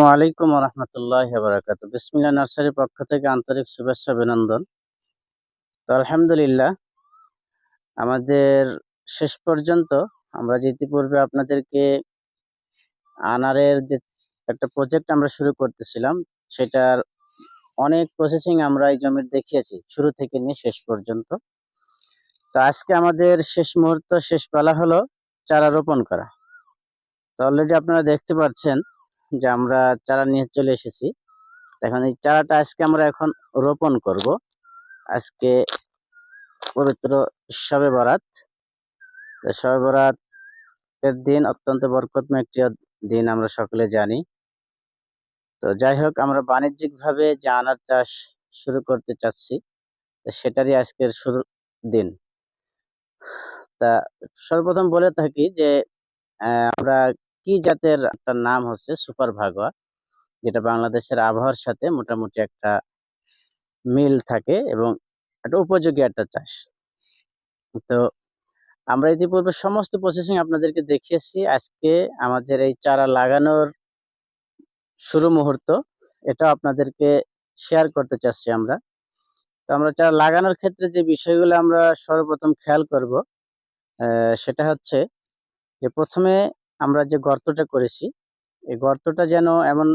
ওয়ালাইকুম রহমতুল্লাহ বারাকাত বিসমিল্লা নার্সারির পক্ষ থেকে আন্তরিক শুভেচ্ছা, অভিনন্দন। তো আলহামদুলিল্লাহ, আমাদের শেষ পর্যন্ত আমরা যে ইতিপূর্বে আপনাদেরকে আনারের যে একটা প্রজেক্ট আমরা শুরু করতেছিলাম, সেটার অনেক প্রসেসিং আমরা এই জমির দেখিয়েছি, শুরু থেকে নিয়ে শেষ পর্যন্ত। তো আজকে আমাদের শেষ মুহূর্ত, শেষ পালা হলো চারা রোপণ করা। তো অলরেডি আপনারা দেখতে পাচ্ছেন যে আমরা চারা নিয়ে চলে এসেছি। এখন এই চারাটা আজকে আমরা এখন রোপণ করব। আজকে পবিত্র শবে বরাত। শবে বরাত এর দিন অত্যন্ত বরকতময় একটি দিন আমরা সকলে জানি। তো যাই হোক, আমরা বাণিজ্যিকভাবে যে আনার চাষ শুরু করতে চাচ্ছি সেটারই আজকের শুরু দিন। তা সর্বপ্রথম বলে থাকি যে আমরা কি জাতের একটা নাম হচ্ছে সুপার ভাগোয়া, যেটা বাংলাদেশের আবহাওয়ার সাথে মোটামুটি একটা মিল থাকে এবং একটা উপযোগী একটা চাষ। তো আমরা ইতিপূর্বে সমস্ত প্রসেসিং আপনাদেরকে দেখিয়েছি। আজকে আমাদের এই চারা লাগানোর শুরু মুহূর্ত এটা আপনাদেরকে শেয়ার করতে চাচ্ছি আমরা। তো আমরা চারা লাগানোর ক্ষেত্রে যে বিষয়গুলো আমরা সর্বপ্রথম খেয়াল করব সেটা হচ্ছে যে প্রথমে আমরা যে গর্তটা করেছি, এই গর্তটা যেন এমন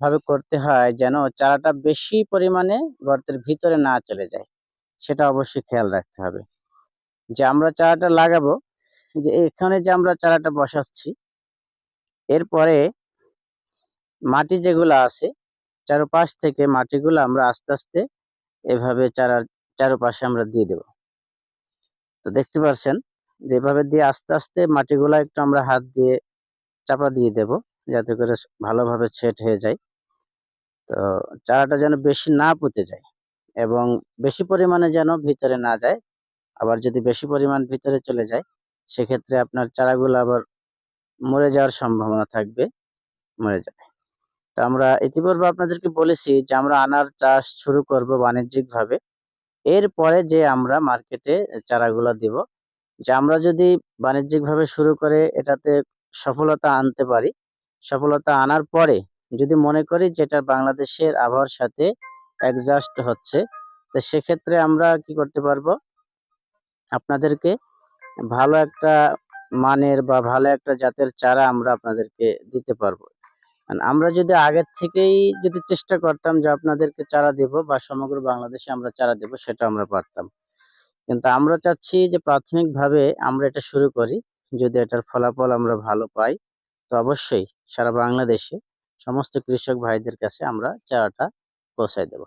ভাবে করতে হয় যেন চারাটা বেশি পরিমাণে গর্তের ভিতরে না চলে যায়। সেটা অবশ্যই খেয়াল রাখতে হবে। যে আমরা চারাটা লাগাবো, যে এখানে যে আমরা চারাটা বসাচ্ছি, এরপরে মাটি যেগুলো আছে, চারপাশ থেকে মাটিগুলো আমরা আস্তে আস্তে এভাবে চারার চারপাশে আমরা দিয়ে দেব। তো দেখতে পাচ্ছেন যেভাবে দিয়ে আস্তে আস্তে মাটিগুলা একটু আমরা হাত দিয়ে চাপা দিয়ে দেব, যাতে করে ভালোভাবে সেট হয়ে যায়। তো চারাটা যেন বেশি না পুঁতে যায় এবং বেশি পরিমাণে যেন ভিতরে না যায়, আবার যদি বেশি পরিমাণ ভিতরে চলে যায়, সেক্ষেত্রে আপনার চারাগুলো আবার মরে যাওয়ার সম্ভাবনা থাকবে, মরে যাবে। তো আমরা ইতিপূর্বে আপনাদেরকে বলেছি যে আমরা আনার চাষ শুরু করব বাণিজ্যিকভাবে। এরপরে যে আমরা মার্কেটে চারাগুলো দিব যে আমরা যদি বাণিজ্যিক ভাবে শুরু করে এটাতে সফলতা আনতে পারি, সফলতা আনার পরে যদি মনে করি যেটা বাংলাদেশের আবহাওয়ার সাথে অ্যাডজাস্ট হচ্ছে, তো সেক্ষেত্রে আমরা কি করতে পারব? আপনাদেরকে ভালো একটা মানের বা ভালো একটা জাতের চারা আমরা আপনাদেরকে দিতে পারব। আর আমরা যদি আগের থেকেই যদি চেষ্টা করতাম যে আপনাদেরকে চারা দেব বা সমগ্র বাংলাদেশে আমরা চারা দেব, সেটা আমরা পারতাম। কিন্তু আমরা চাচ্ছি যে প্রাথমিকভাবে আমরা এটা শুরু করি। যদি এটার ফলাফল আমরা ভালো পাই, তো অবশ্যই সারা বাংলাদেশে সমস্ত কৃষক ভাইদের কাছে আমরা চারাটা পৌঁছায় দেব।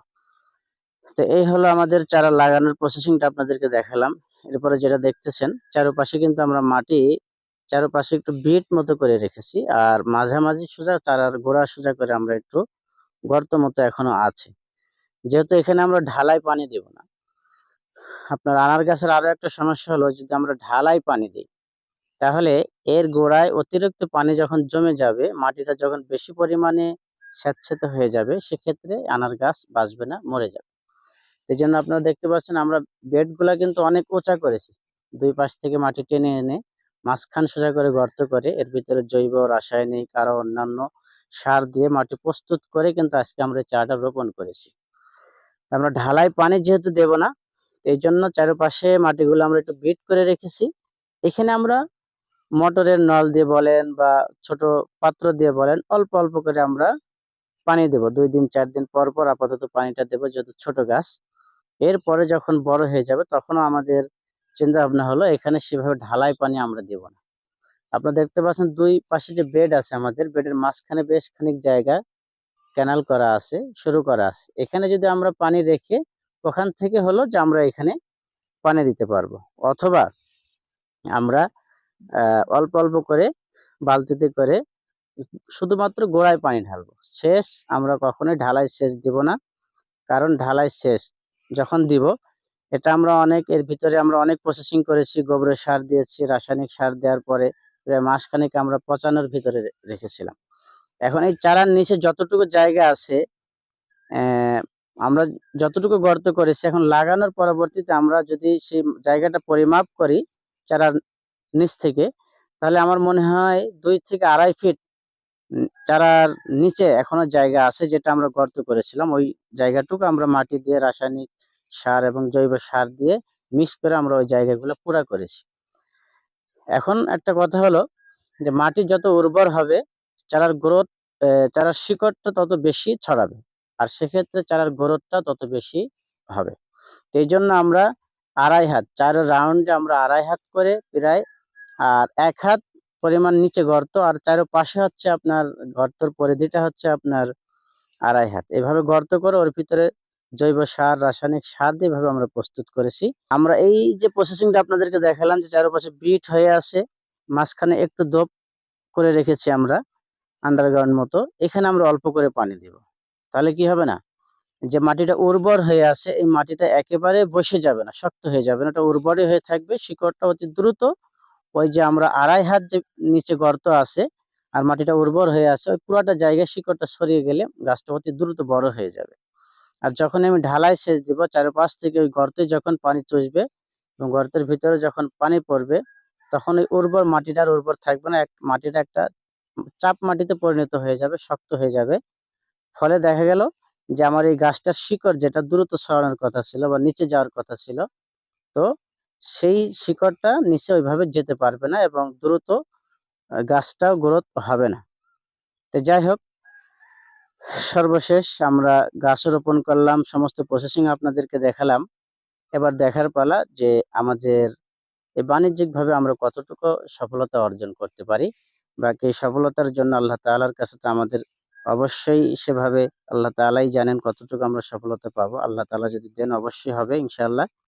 তো এই হলো আমাদের চারা লাগানোর প্রসেসিংটা আপনাদেরকে দেখালাম। এরপরে যেটা দেখতেছেন, চারপাশে কিন্তু আমরা মাটি, চারপাশে একটু বিট মতো করে রেখেছি আর মাঝামাঝি সোজা চারার গোড়া সোজা করে আমরা একটু গর্ত মতো এখনও আছে। যেহেতু এখানে আমরা ঢালাই পানি দেব না আপনার আনার গাছের আরও একটা সমস্যা হলো যদি আমরা ঢালাই পানি দিই, তাহলে এর গোড়ায় অতিরিক্ত পানি যখন জমে যাবে, মাটিটা যখন বেশি পরিমাণে স্যাঁতসেঁতে হয়ে যাবে, সেক্ষেত্রে আনার গাছ বাঁচবে না, মরে যাবে। এই জন্য আপনারা দেখতে পাচ্ছেন আমরা বেডগুলা কিন্তু অনেক উঁচা করেছি। দুই পাশ থেকে মাটি টেনে এনে মাঝখান সোজা করে গর্ত করে এর ভিতরে জৈব, রাসায়নিক আরও অন্যান্য সার দিয়ে মাটি প্রস্তুত করে কিন্তু আজকে আমরা চাটা রোপণ করেছি। আমরা ঢালাই পানি যেহেতু দেব না এই জন্য চারপাশে মাটিগুলো আমরা একটু বিট করে রেখেছি। এখানে আমরা মোটরের নল দিয়ে বলেন বা ছোট পাত্র দিয়ে বলেন অল্প অল্প করে আমরা পানি দেব। দুই দিন, চার দিন পর পর আপাতত পানিটা দেবো যেহেতু ছোট গাছ। এরপরে যখন বড় হয়ে যাবে তখনও আমাদের চিন্তা ভাবনা হলো এখানে সেভাবে ঢালাই পানি আমরা দেব না। আপনারা দেখতে পাচ্ছেন দুই পাশে যে বেড আছে আমাদের, বেডের মাঝখানে বেশ খানিক জায়গা ক্যানাল করা আছে, শুরু করা আছে। এখানে যদি আমরা পানি রেখে ওখান থেকে হলো যে আমরা এখানে পানি দিতে পারব। অথবা আমরা অল্প অল্প করে বালতিতে করে শুধুমাত্র গোড়ায় পানি ঢালবো। শেষ আমরা কখনোই ঢালাই শেষ দিব না। কারণ ঢালাই শেষ যখন দিব, এটা আমরা অনেক, এর ভিতরে আমরা অনেক প্রসেসিং করেছি, গোবরের সার দিয়েছি, রাসায়নিক সার দেওয়ার পরে প্রায় মাসখানেক আমরা পচানোর ভিতরে রেখেছিলাম। এখন এই চারার নিচে যতটুকু জায়গা আছে আমরা যতটুকু গর্ত করেছি, এখন লাগানোর পরবর্তীতে আমরা যদি সেই জায়গাটা পরিমাপ করি চারার নিচ থেকে, তাহলে আমার মনে হয় দুই থেকে আড়াই ফিট চারার নিচে এখনও জায়গা আছে যেটা আমরা গর্ত করেছিলাম। ওই জায়গাটুকু আমরা মাটি দিয়ে রাসায়নিক সার এবং জৈব সার দিয়ে মিক্স করে আমরা ওই জায়গাগুলো পুরা করেছি। এখন একটা কথা হলো যে মাটি যত উর্বর হবে, চারার গ্রোথ চারার শিকড়টা তত বেশি ছড়াবে। আর সেক্ষেত্রে চারার গ্রোথটা তত বেশি হবে। তো এই জন্য আমরা আড়াই হাত, চার রাউন্ডে আমরা আড়াই হাত করে প্রায়, আর এক হাত পরিমাণ নিচে গর্ত, আর চারো পাশে হচ্ছে আপনার গর্তর পরিধিটা হচ্ছে আপনার আড়াই হাত। এভাবে গর্ত করে ওর ভিতরে জৈব সার, রাসায়নিক সার দিয়ে এভাবে আমরা প্রস্তুত করেছি। আমরা এই যে প্রসেসিংটা আপনাদেরকে দেখালাম যে চারপাশে বিট হয়ে আছে, মাঝখানে একটু দোপ করে রেখেছি আমরা আন্ডারগ্রাউন্ড মতো। এখানে আমরা অল্প করে পানি দেব। তাহলে কি হবে না? যে মাটিটা উর্বর হয়ে আছে, এই মাটিটা একেবারে বসে যাবে না, শক্ত হয়ে যাবে না এটা উর্বরই হয়ে থাকবে, শিকড়টা অতি দ্রুত ওই যে আমরা আড়াই হাত যে নিচে গর্ত আছে আর মাটিটা উর্বর হয়ে আছে, ওই পুরোটা জায়গায় শিকড়টা সরিয়ে গেলে গাছটা অতি দ্রুত বড় হয়ে যাবে। আর যখন আমি ঢালাই সেচ দিব, চারপাশ থেকে ওই গর্তে যখন পানি চষবে এবং গর্তের ভিতরে যখন পানি পড়বে, তখন ওই উর্বর মাটিটা আর উর্বর থাকবে না, এক মাটিটা একটা চাপ মাটিতে পরিণত হয়ে যাবে, শক্ত হয়ে যাবে। ফলে দেখা গেল যে আমার এই গাছটার শিকড় যেটা দ্রুত ছড়ানোর কথা ছিল বা নিচে যাওয়ার কথা ছিল, তো সেই শিকড়টা নিচে ওইভাবে যেতে পারবে না এবং দ্রুত গাছটাও গ্রোথ হবে না। তো যাই হোক, সর্বশেষ আমরা গাছ রোপণ করলাম, সমস্ত প্রসেসিং আপনাদেরকে দেখালাম। এবার দেখার পালা যে আমাদের এই বাণিজ্যিকভাবে আমরা কতটুকু সফলতা অর্জন করতে পারি। বাকি সফলতার জন্য আল্লাহ তাআলার কাছে তো আমাদের অবশ্যই সেভাবে আল্লাহ তালাই জানেন কতটুকু আমরা সফলতা পাবো। আল্লাহ তালা যদি দেন অবশ্যই হবে ইনশাআল্লাহ।